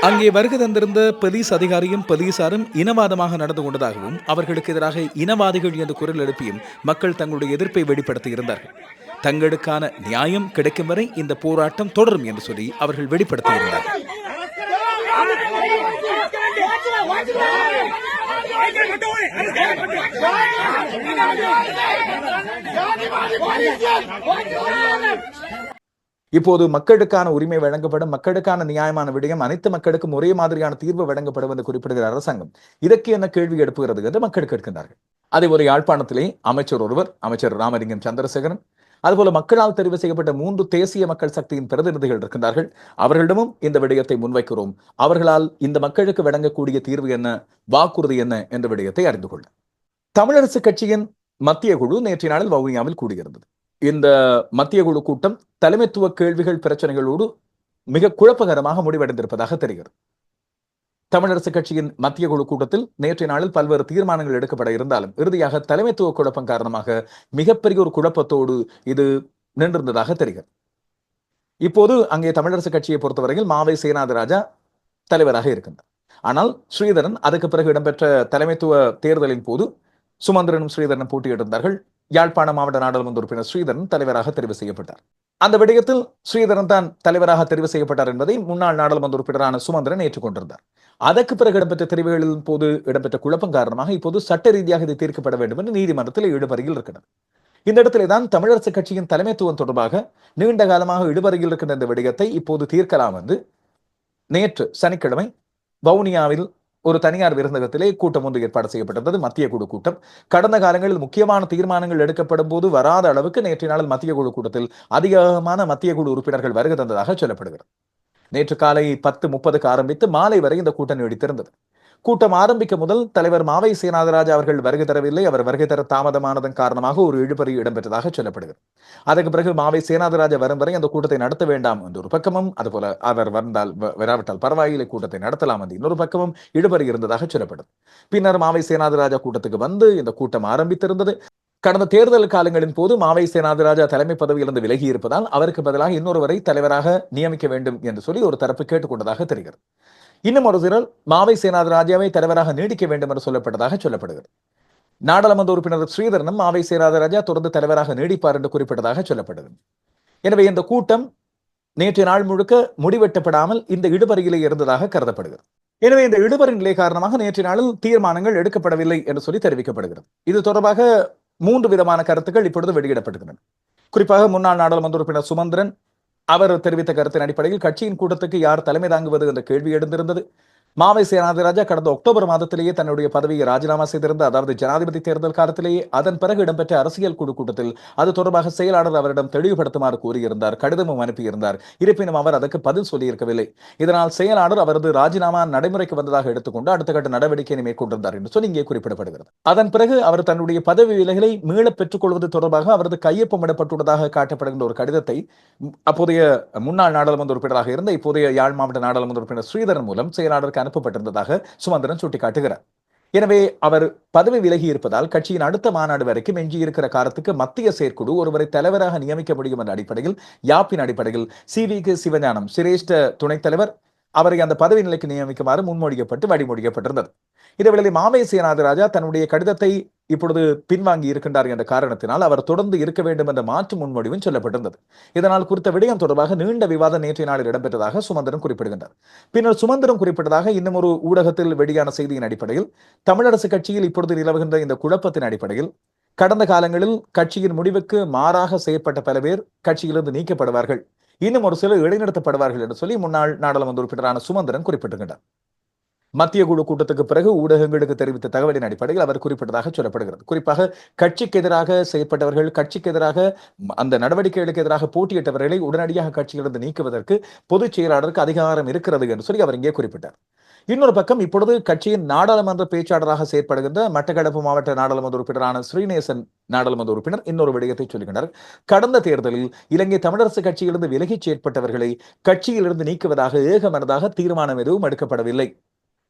அங்கே வருகை தந்திருந்த போலீஸ் அதிகாரியும் போலீசாரும் இனவாதமாக நடந்து கொண்டதாகவும் அவர்களுக்கு எதிராக இனவாதிகள் என்று குரல் எழுப்பியும் மக்கள் தங்களுடைய எதிர்ப்பை வெளிப்படுத்தியிருந்தார்கள் தங்களுக்கான நியாயம் கிடைக்கும் வரை இந்த போராட்டம் தொடரும் என்று சொல்லி அவர்கள் வெளிப்படுத்தியிருந்தார்கள் இப்போது மக்களுக்கான உரிமை வழங்கப்படும் மக்களுக்கான நியாயமான விடயம் அனைத்து மக்களுக்கும் ஒரே மாதிரியான தீர்வு வழங்கப்படும் என்று குறிப்பிடுகிற அரசாங்கம். இதற்கு என்ன கேள்வி எழுப்புகிறது என்று மக்கள் கேட்கின்றார்கள். அதே ஒரு யாழ்ப்பாணத்திலே அமைச்சர் ஒருவர் அமைச்சர் ராமலிங்கம் சந்திரசேகரன் அதுபோல மக்களால் தெரிவு செய்யப்பட்ட மூன்று தேசிய மக்கள் சக்தியின் பிரதிநிதிகள் இருக்கின்றார்கள். அவர்களிடமும் இந்த விடயத்தை முன்வைக்கிறோம். அவர்களால் இந்த மக்களுக்கு வழங்கக்கூடிய தீர்வு என்ன வாக்குறுதி என்ன என்ற விடயத்தை அறிந்து கொள்ள. தமிழரசு கட்சியின் மத்திய குழு நேற்றைய நாளில் வவுனியாவில் கூடியிருந்தது. இந்த மத்திய குழு கூட்டம் தலைமைத்துவ கேள்விகள் பிரச்சனைகளோடு மிக குழப்பகரமாக முடிவடைந்திருப்பதாக தெரிகிறது. தமிழரசு கட்சியின் மத்திய குழு கூட்டத்தில் நேற்றைய நாளில் பல்வேறு தீர்மானங்கள் எடுக்கப்பட இருந்தாலும் இறுதியாக தலைமைத்துவ குழப்பம் காரணமாக மிகப்பெரிய ஒரு குழப்பத்தோடு இது நின்றிருந்ததாக தெரிகிறது. இப்போது அங்கே தமிழரசு கட்சியை பொறுத்தவரையில் மாவை சேனாதிராஜா தலைவராக இருக்கின்றார். ஆனால் ஸ்ரீதரன் அதுக்கு பிறகு இடம்பெற்ற தலைமைத்துவ தேர்தலின் போது சுமந்திரனும் ஸ்ரீதரனும் போட்டியிட்டிருந்தார்கள். யாழ்ப்பாண மாவட்ட நாடாளுமன்ற உறுப்பினர் ஸ்ரீதரன் தலைவராக தெரிவு செய்யப்பட்டார். அந்த விடயத்தில் ஸ்ரீதரன் தான் தலைவராக தெரிவு செய்யப்பட்டார் என்பதை முன்னாள் நாடாளுமன்ற உறுப்பினரான சுமந்திரன் ஏற்றுக்கொண்டிருந்தார். அதற்கு பிறகு இடம்பெற்ற தெரிவுகளின் போது இடம்பெற்ற குழப்பம் காரணமாக இப்போது சட்ட ரீதியாக இது தீர்க்கப்பட வேண்டும் என்று நீதிமன்றத்தில் இழுபறியில் இருக்கிறது. இந்த இடத்திலே தான் தமிழரசு கட்சியின் தலைமைத்துவம் தொடர்பாக நீண்ட காலமாக இழுபறியில் இருக்கின்ற இந்த விடயத்தை இப்போது தீர்க்கலாம் என்று நேற்று சனிக்கிழமை வவுனியாவில் ஒரு தனியார் விருந்தகத்திலே கூட்டம் ஒன்று ஏற்பாடு செய்யப்பட்டிருந்தது மத்திய குழு கூட்டம். கடந்த காலங்களில் முக்கியமான தீர்மானங்கள் எடுக்கப்படும் போது வராத அளவுக்கு நேற்றைய நாளில் மத்திய குழு கூட்டத்தில் அதிகமான மத்திய குழு உறுப்பினர்கள் வருகை தந்ததாக சொல்லப்படுகிறது. நேற்று காலை பத்து முப்பதுக்கு ஆரம்பித்து மாலை வரை இந்த கூட்டம் நீடித்திருந்தது கூட்டம் ஆரம்பிக்க முதல் தலைவர் மாவை சேனாதராஜ் அவர்கள் வருகை தரவில்லை. அவர் வருகை தர தாமதமானதன் காரணமாக ஒரு இழுபறி இடம்பெற்றதாக சொல்லப்படுகிறது. அதற்கு பிறகு மாவை சேனாதராஜ வரும் வரை அந்த கூட்டத்தை நடத்த வேண்டாம் என்ற ஒரு பக்கமும் அதுபோல அவர் வந்தால் வராவிட்டால் பரவாயில்லை கூட்டத்தை நடத்தலாம் என்று இன்னொரு பக்கமும் இழுபறி இருந்ததாக சொல்லப்படுது. பின்னர் மாவை சேனாதராஜா கூட்டத்துக்கு வந்து இந்த கூட்டம் ஆரம்பித்திருந்தது. கடந்த தேர்தல் காலங்களின் போது மாவை சேனாதிராஜா தலைமை பதவியிலிருந்து விலகி இருப்பதால் அவருக்கு பதிலாக இன்னொருவரை தலைவராக நியமிக்க வேண்டும் என்று சொல்லி ஒரு தரப்பு கேட்டுக்கொண்டதாக தெரிகிறது. இன்னும் ஒரு சிலர் மாவை சேனாதிராஜாவை தலைவராக நீடிக்க வேண்டும் என்று சொல்லப்பட்டதாக சொல்லப்படுகிறது. நாடாளுமன்ற உறுப்பினர் ஸ்ரீதரனும் மாவை சேனாதிராஜா தொடர்ந்து தலைவராக நீடிப்பார் என்று குறிப்பிட்டதாக சொல்லப்படுகிறது. எனவே இந்த கூட்டம் நேற்று நாள் முழுக்க முடிவெட்டப்படாமல் இந்த இடுபறையிலே இருந்ததாக கருதப்படுகிறது. எனவே இந்த இடுபறி நிலை காரணமாக நேற்று நாளில் தீர்மானங்கள் எடுக்கப்படவில்லை என்று சொல்லி தெரிவிக்கப்படுகிறது. இது தொடர்பாக மூன்று விதமான கருத்துக்கள் இப்பொழுது வெளியிடப்படுகின்றன. குறிப்பாக முன்னாள் நாடாளுமன்ற உறுப்பினர் சுமந்திரன் அவர் தெரிவித்த கருத்தின் அடிப்படையில் கட்சியின் கூட்டத்துக்கு யார் தலைமை தாங்குவது என்ற கேள்வி எழுந்திருந்தது. மாவை சேனாதிராஜா கடந்த அக்டோபர் மாதத்திலேயே தன்னுடைய பதவியை ராஜினாமா செய்திருந்த அதாவது ஜனாதிபதி தேர்தல் காலத்திலேயே அதன் பிறகு இடம்பெற்ற அரசியல் குழு கூட்டத்தில் அது தொடர்பாக செயலாளர் அவரிடம் தெளிவுபடுத்துமாறு கூறியிருந்தார் கடிதமும் அனுப்பியிருந்தார். இருப்பினும் அவர் அதற்கு பதில் சொல்லியிருக்கவில்லை. இதனால் செயலாளர் அவரது ராஜினாமா நடைமுறைக்கு வந்ததாக எடுத்துக்கொண்டு அடுத்த கட்ட நடவடிக்கையை மேற்கொண்டிருந்தார் என்று சொல்லி இங்கே குறிப்பிடப்படுகிறது. அதன் பிறகு அவர் தன்னுடைய பதவி விலகலை மீள பெற்றுக் கொள்வது தொடர்பாக அவரது கையொப்பமிடப்பட்டுள்ளதாக காட்டப்படுகின்ற ஒரு கடிதத்தை அப்போதைய முன்னாள் நாடாளுமன்ற உறுப்பினராக இருந்த இப்போதைய யாழ் மாவட்ட நாடாளுமன்ற உறுப்பினர் ஸ்ரீதரன் மூலம் செயலாளருக்கு அனுப்பப்பட்டிருந்ததாக சுமந்திரன் சுட்டிக்காட்டுகிறார். எனவே அவர் பதவி விலகி இருப்பதால் கட்சியின் அடுத்த மாநாடு வரைக்கும் எஞ்சியிருக்கிற காலத்துக்கு மத்திய செயற்குழு ஒருவரை தலைவராக நியமிக்க முடியும் என்ற அடிப்படையில் யாப்பின் அடிப்படையில் சி வி கே சிவஞானம் சிரேஷ்ட துணைத் தலைவர் அவரை அந்த பதவி நிலைக்கு நியமிக்குமாறு முன்மொழியப்பட்டு வழிமொழியப்பட்டிருந்தது. இதேவேளை மாமே சேனாதிராஜா தன்னுடைய கடிதத்தை இப்பொழுது பின்வாங்கி இருக்கின்றார் என்ற காரணத்தினால் அவர் தொடர்ந்து இருக்க வேண்டும் என்ற மாற்று முன்மொழிவும் சொல்லப்பட்டிருந்தது. இதனால் குறித்த விடயம் தொடர்பாக நீண்ட விவாதம் நேற்றைய நாளில் இடம்பெற்றதாக சுமந்திரன் குறிப்பிடுகின்றார். பின்னர் சுமந்திரன் குறிப்பிட்டதாக இன்னும் ஒரு ஊடகத்தில் வெளியான செய்தியின் அடிப்படையில் தமிழரசு கட்சியில் இப்பொழுது நிலவுகின்ற இந்த குழப்பத்தின் அடிப்படையில் கடந்த காலங்களில் கட்சியின் முடிவுக்கு மாறாக செயற்பட்ட பல பேர் கட்சியிலிருந்து நீக்கப்படுவார்கள். இன்னும் ஒரு சிலர் இடைநிறுத்தப்படுவார்கள் என்று சொல்லி முன்னாள் நாடாளுமன்ற உறுப்பினரான சுமந்திரன் குறிப்பிட்டிருக்கின்றார். மத்திய குழு கூட்டத்துக்கு பிறகு ஊடகங்களுக்கு தெரிவித்த தகவலின் அடிப்படையில் அவர் குறிப்பிட்டதாக சொல்லப்படுகிறது. குறிப்பாக கட்சிக்கு எதிராக செயற்பட்டவர்கள் கட்சிக்கு எதிராக அந்த நடவடிக்கைகளுக்கு எதிராக போட்டியிட்டவர்களை உடனடியாக கட்சியிலிருந்து நீக்குவதற்கு பொதுச் செயலாளருக்கு அதிகாரம் இருக்கிறது என்று சொல்லி அவர் இங்கே குறிப்பிட்டார். இன்னொரு பக்கம் இப்பொழுது கட்சியின் நாடாளுமன்ற பேச்சாளராக செயற்படுகின்ற மட்டக்களப்பு மாவட்ட நாடாளுமன்ற உறுப்பினரான ஸ்ரீநேசன் நாடாளுமன்ற உறுப்பினர் இன்னொரு விடயத்தை சொல்லுகின்றனர் கடந்த தேர்தலில் இலங்கை தமிழரசு கட்சியிலிருந்து விலகிச் செயற்பட்டவர்களை கட்சியிலிருந்து நீக்குவதாக ஏகமனதாக தீர்மானம் எதுவும் எடுக்கப்படவில்லை.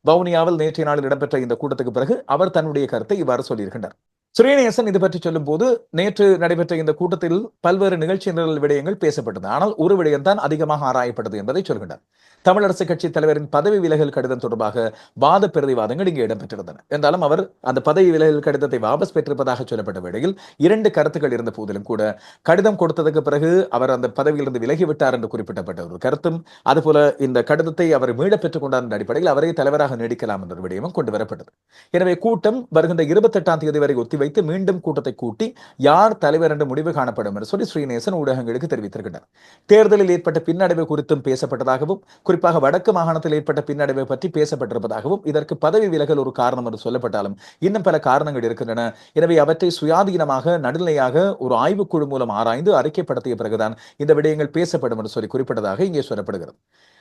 வவுனியாவில் நேற்றைய நாளில் இடம்பெற்ற இந்த கூட்டத்துக்கு பிறகு அவர் தன்னுடைய கருத்தை இவ்வாறு சொல்லியிருக்கின்றார். ஸ்ரீநேசன் இது பற்றி சொல்லும் போது நேற்று நடைபெற்ற இந்த கூட்டத்தில் பல்வேறு நிகழ்ச்சி நிரல் விடயங்கள் பேசப்பட்டது. ஆனால் ஒரு விடயம்தான் அதிகமாக ஆராயப்பட்டது என்பதை சொல்கின்றார். தமிழரசு கட்சி தலைவரின் பதவி விலகல் கடிதம் தொடர்பாக வாத பிரதிவாதங்கள் இங்கே இடம்பெற்றிருந்தன. என்றாலும் அவர் அந்த பதவி விலகல் கடிதத்தை வாபஸ் பெற்றிருப்பதாக சொல்லப்பட்ட வேளையில் இரண்டு கருத்துக்கள் இருந்த போதிலும் கூட கடிதம் கொடுத்ததுக்கு பிறகு அவர் அந்த பதவியிலிருந்து விலகிவிட்டார் என்று குறிப்பிடப்பட்ட ஒரு கருத்தும் அதுபோல இந்த கடிதத்தை அவர் மீள பெற்றுக் கொண்டார் என்ற அடிப்படையில் அவரை தலைவராக நீடிக்கலாம் என்ற விடயமும் கொண்டு வரப்பட்டது. எனவே கூட்டம் வருகின்ற இருபத்தெட்டாம் தேதி வரை ஒத்திவைத்து மீண்டும் கூட்டத்தை கூட்டி யார் தலைவர் என்று முடிவு காணப்படும் என்று சொல்லி ஸ்ரீநேசன் ஊடகங்களுக்கு தெரிவித்திருக்கிறார் தேர்தலில் ஏற்பட்ட பின்னடைவு குறித்தும் பேசப்பட்டதாகவும் குறிப்பாக வடக்கு மாகாணத்தில் ஏற்பட்ட பின்னடைவை பற்றி பேசப்பட்டிருப்பதாகவும் இதற்கு பதவி விலகல் ஒரு காரணம் என்று சொல்லப்பட்டாலும் இன்னும் பல காரணங்கள் இருக்கின்றன. எனவே அவற்றை சுயாதீனமாக நடுநிலையாக ஒரு ஆய்வுக்குழு மூலம் ஆராய்ந்து அறிக்கைப்படுத்திய பிறகுதான் இந்த விடயங்கள் பேசப்படும் என்று சொல்லி குறிப்பிட்டதாக இங்கே சொல்லப்படுகிறது.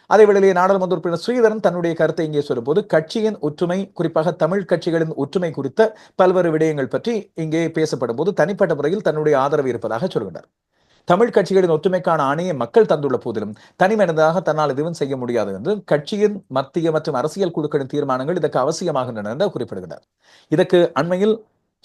அதே வேளையிலே நாடாளுமன்ற உறுப்பினர் ஸ்ரீதரன் தன்னுடைய கருத்தை இங்கே சொல்லும்போது கட்சியின் ஒற்றுமை குறிப்பாக தமிழ் கட்சிகளின் ஒற்றுமை குறித்த பல்வேறு விடயங்கள் பற்றி இங்கே பேசப்படும் போது தனிப்பட்ட முறையில் தன்னுடைய ஆதரவு இருப்பதாக சொல்கிறார் தமிழ் கட்சிகளின் ஒற்றுமைக்கான ஆணையை மக்கள் தந்துள்ள போதிலும் தனிமனிதனாக தன்னால் எதுவும் செய்ய முடியாது என்று கட்சியின் மத்திய மற்றும் அரசியல் குழுக்களின் தீர்மானங்கள் இதற்கு அவசியமாகின்றன என்று குறிப்பிடுகிறார் இதற்கு அண்மையில்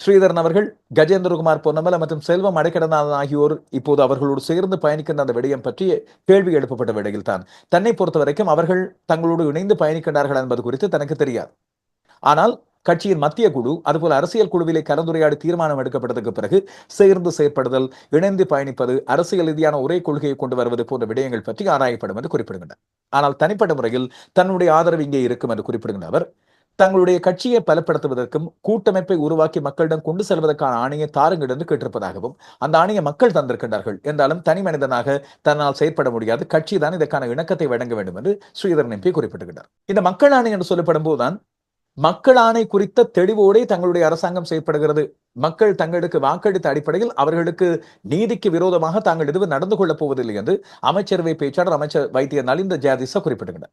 ஸ்ரீதரன் அவர்கள் கஜேந்திரகுமார் பொன்னமல மற்றும் செல்வம் அடைக்கடநாதன் ஆகியோர் இப்போது அவர்களோடு சேர்ந்து பயணிக்கின்ற அந்த விடயம் பற்றி கேள்வி எழுப்பப்பட்ட வேளையில் தான் தன்னை பொறுத்த வரைக்கும் அவர்கள் தங்களோடு இணைந்து பயணிக்கின்றார்கள் என்பது குறித்து தனக்கு தெரியாது. ஆனால் கட்சியின் மத்திய குழு அதுபோல அரசியல் குழுவிலே கலந்துரையாடி தீர்மானம் எடுக்கப்பட்டதற்கு பிறகு சேர்ந்து செயற்படுதல் இணைந்து பயணிப்பது அரசியல் ரீதியான ஒரே கொள்கையை கொண்டு வருவது போன்ற விடயங்கள் பற்றி ஆராயப்படும் என்று குறிப்பிடுகின்றனர். ஆனால் தனிப்பட்ட முறையில் தன்னுடைய ஆதரவு இங்கே இருக்கும் என்று குறிப்பிடுகின்ற அவர் தங்களுடைய கட்சியை பலப்படுத்துவதற்கும் கூட்டமைப்பை உருவாக்கி மக்களிடம் கொண்டு செல்வதற்கான ஆணையை தாருங்கள் என்று கேட்டிருப்பதாகவும் அந்த ஆணையை மக்கள் தந்திருக்கின்றார்கள் என்றாலும் தனி மனிதனாக தன்னால் செயற்பட முடியாது கட்சி தான் இதற்கான இணக்கத்தை வழங்க வேண்டும் என்று ஸ்ரீதரன் எம்பி குறிப்பிட்டிருக்கிறார் இந்த மக்கள் ஆணை என்று சொல்லப்படும் போதுதான் மக்கள் ஆணை குறித்த தெளிவோடே தங்களுடைய அரசாங்கம் செயல்படுகிறது மக்கள் தங்களுக்கு வாக்களித்த அடிப்படையில் அவர்களுக்கு நீதிக்கு விரோதமாக தாங்கள் எதுவும் நடந்து கொள்ளப் போவதில்லை என்று அமைச்சரவை பேச்சாளர் அமைச்சர் வைத்திய நலிந்த ஜாதிசா குறிப்பிடுகிறார்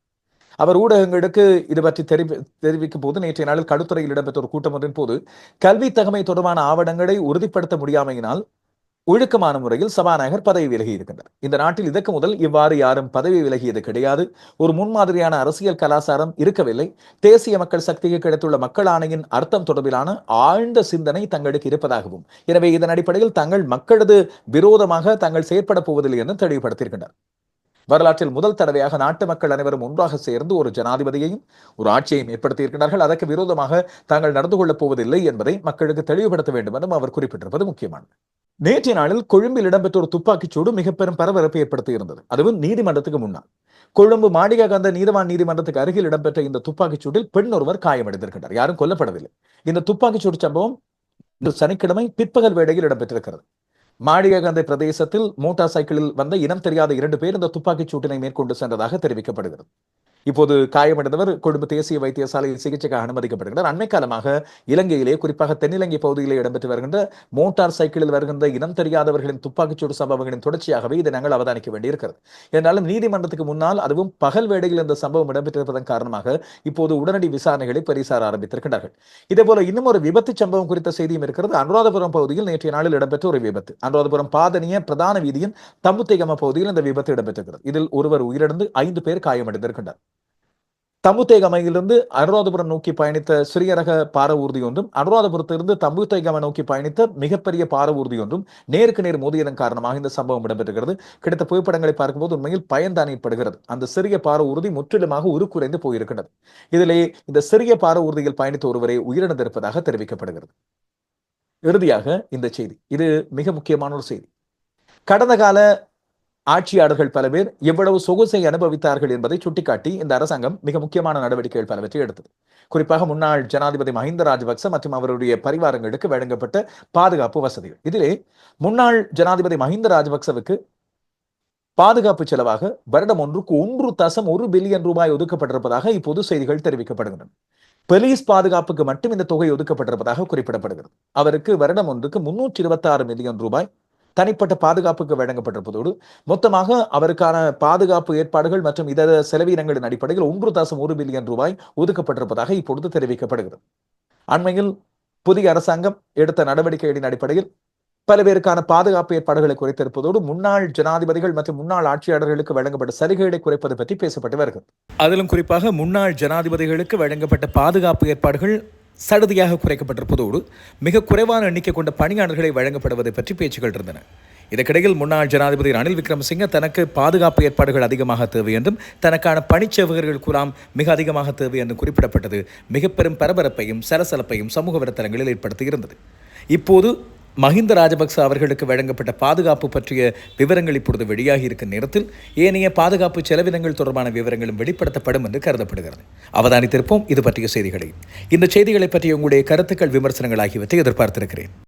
அவர் ஊடகங்களுக்கு இது பற்றி தெரிவி தெரிவிக்கும் போது நேற்றைய நாளில் கடுத்துறையில் இடம்பெற்ற ஒரு கூட்டம் ஒன்றின் போது கல்வி தகமை தொடர்பான ஆவணங்களை உறுதிப்படுத்த முடியாமையினால் ஒழுக்கமான முறையில் சபாநாயகர் பதவி விலகி இருக்கின்றார். இந்த நாட்டில் இதற்கு முதல் இவ்வாறு யாரும் பதவி விலகியது கிடையாது. ஒரு முன்மாதிரியான அரசியல் கலாச்சாரம் இருக்கவில்லை. தேசிய மக்கள் சக்திக்கு கிடைத்துள்ள மக்கள் ஆணையின் அர்த்தம் தொடர்பிலான ஆழ்ந்த சிந்தனை தங்களுக்கு இருப்பதாகவும் எனவே இதன் அடிப்படையில் தங்கள் மக்களது விரோதமாக தாங்கள் செயற்பட போவதில்லை என்று தெளிவுபடுத்தியிருக்கின்றனர் வரலாற்றில் முதல் தடவையாக நாட்டு மக்கள் அனைவரும் ஒன்றாக சேர்ந்து ஒரு ஜனாதிபதியையும் ஒரு ஆட்சியையும் ஏற்படுத்தியிருக்கிறார்கள் அதற்கு விரோதமாக தாங்கள் நடந்து கொள்ளப் போவதில்லை என்பதை மக்களுக்கு தெளிவுபடுத்த வேண்டும் என்றும் அவர் குறிப்பிட்டிருப்பது முக்கியமானது. நேற்றைய நாளில் கொழும்பில் இடம்பெற்ற ஒரு துப்பாக்கிச்சூடு மிக பெரும் பரபரப்பை ஏற்படுத்தி இருந்தது அதுவும் நீதிமன்றத்துக்கு முன்னால். கொழும்பு மாடிகாகந்த நீதவான் நீதிமன்றத்துக்கு அருகில் இடம்பெற்ற இந்த துப்பாக்கிச்சூட்டில் பெண் ஒருவர் காயமடைந்திருக்கிறார். யாரும் கொல்லப்படவில்லை. இந்த துப்பாக்கிச்சூடு சம்பவம் சனிக்கிழமை பிற்பகல் வேளையில் இடம்பெற்றிருக்கிறது. மாடிககந்தை பிரதேசத்தில் மோட்டார் சைக்கிளில் வந்த இனம் தெரியாத இரண்டு பேர் இந்த துப்பாக்கிச் சூட்டினை மேற்கொண்டு சென்றதாக தெரிவிக்கப்படுகிறது. இப்போது காயமடைந்தவர் கொழும்பு தேசிய வைத்தியசாலையில் சிகிச்சைக்காக அனுமதிக்கப்படுகிறார் அண்மை காலமாக இலங்கையிலே குறிப்பாக தென்னிலங்கை பகுதியிலே இடம்பெற்று வருகின்ற மோட்டார் சைக்கிளில் வருகின்ற இனம் தெரியாதவர்களின் துப்பாக்கிச்சூடு சம்பவங்களின் தொடர்ச்சியாகவே இதை நாங்கள் அவதானிக்க வேண்டியிருக்கிறது. என்றாலும் நீதிமன்றத்துக்கு முன்னால் அதுவும் பகல் வேடையில் இந்த சம்பவம் இடம்பெற்றிருப்பதன் காரணமாக இப்போது உடனடி விசாரணைகளை பரிசார ஆரம்பித்திருக்கின்றார்கள். இதேபோல இன்னும் ஒரு விபத்து சம்பவம் குறித்த செய்தியும் இருக்கிறது. அனுராதபுரம் பகுதியில் நேற்றைய நாளில் இடம்பெற்ற ஒரு விபத்து. அனுராதபுரம் பாதனிய பிரதான வீதியின் தம்புத்தைகம பகுதியில் இந்த விபத்து இடம்பெற்றிருக்கிறது. இதில் ஒருவர் உயிரிழந்து ஐந்து பேர் காயமடைந்திருக்கின்றனர். தம்புத்தேகமையிலிருந்து அனுராதபுரம் நோக்கி பயணித்த சிறிய ரக பார ஊர்தி ஒன்றும் அனுராதபுரத்திலிருந்து தம்புத்தேகமை நோக்கி பயணித்த மிகப்பெரிய பார ஊர்தி ஒன்றும் நேருக்கு நேர் மோதியதன் காரணமாக இந்த சம்பவம் இடம்பெறுகிறது கிடைத்த புகைப்படங்களை பார்க்கும்போது உண்மையில் பயன்தான் ஏற்படுகிறது அந்த சிறிய பார ஊர்தி முற்றிலுமாக உருக்குறைந்து போயிருக்கிறது இதிலே இந்த சிறிய பார ஊர்தியில் பயணித்த ஒருவரை உயிரிழந்திருப்பதாக தெரிவிக்கப்படுகிறது. இறுதியாக இந்த செய்தி. இது மிக முக்கியமான ஒரு செய்தி. கடந்த கால ஆட்சியாளர்கள் பல பேர் எவ்வளவு சொகுசை அனுபவித்தார்கள் என்பதை சுட்டிக்காட்டி இந்த அரசாங்கம் மிக முக்கியமான நடவடிக்கைகள் பலவற்றை எடுத்தது. குறிப்பாக முன்னாள் ஜனாதிபதி மஹிந்த ராஜபக்ச மற்றும் அவருடைய பரிவாரங்களுக்கு வழங்கப்பட்ட பாதுகாப்பு வசதிகள். இதிலே முன்னாள் ஜனாதிபதி மஹிந்த ராஜபக்சவுக்கு பாதுகாப்பு செலவாக வருடம் ஒன்றுக்கு ஒன்று தசம் ஒரு பில்லியன் ரூபாய் ஒதுக்கப்பட்டிருப்பதாக இப்போது செய்திகள் தெரிவிக்கப்படுகின்றன. போலீஸ் பாதுகாப்புக்கு மட்டும் இந்த தொகை ஒதுக்கப்பட்டிருப்பதாக குறிப்பிடப்படுகிறது. அவருக்கு வருடம் ஒன்றுக்கு முன்னூற்றி இருபத்தி ஆறு மில்லியன் ரூபாய் தனிப்பட்ட பாதுகாப்புக்கு வழங்கப்பட்டிருப்பதோடு மொத்தமாக அவருக்கான பாதுகாப்பு ஏற்பாடுகள் மற்றும் இதர செலவினங்களின் அடிப்படையில் ஒன்று தசம் ஒரு பில்லியன் ரூபாய் ஒதுக்கப்பட்டிருப்பதாக இப்பொழுது தெரிவிக்கப்படுகிறது. அண்மையில் புதிய அரசாங்கம் எடுத்த நடவடிக்கைகளின் அடிப்படையில் பல்வேறுக்கான பாதுகாப்பு ஏற்பாடுகளை குறைத்திருப்பதோடு முன்னாள் ஜனாதிபதிகள் மற்றும் முன்னாள் ஆட்சியாளர்களுக்கு வழங்கப்பட்ட சலுகைகளை குறைப்பது பற்றி பேசப்பட்டு வருகிறது. அதிலும் குறிப்பாக முன்னாள் ஜனாதிபதிகளுக்கு வழங்கப்பட்ட பாதுகாப்பு ஏற்பாடுகள் சடுதியாக குறைக்கப்பட்டிருப்பதோடு மிக குறைவான எண்ணிக்கை கொண்ட பணியாளர்களை வழங்கப்படுவதை பற்றி பேச்சுகள் இருந்தன. இதற்கிடையில் முன்னாள் ஜனாதிபதி ரணில் விக்ரமசிங்க தனக்கு பாதுகாப்பு ஏற்பாடுகள் அதிகமாக தேவை என்றும் தனக்கான பணிச்சேவகர்கள் கூறாம் மிக அதிகமாக தேவை என்றும் குறிப்பிடப்பட்டது மிக பெரும் பரபரப்பையும் சலசலப்பையும் சமூக வலைத்தளங்களில் ஏற்படுத்தியிருந்தது. இப்போது மஹிந்த ராஜபக்ச அவர்களுக்கு வழங்கப்பட்ட பாதுகாப்பு பற்றிய விவரங்கள் இப்பொழுது வெளியாகி இருக்கும் நேரத்தில் ஏனைய பாதுகாப்பு செலவினங்கள் தொடர்பான விவரங்களும் வெளிப்படுத்தப்படும் என்று கருதப்படுகிறது. அவதானித்திருப்போம் இது பற்றிய செய்திகளை. இந்த செய்திகளை பற்றிய உங்களுடைய கருத்துக்கள் விமர்சனங்கள் ஆகியவற்றை எதிர்பார்த்திருக்கிறேன்.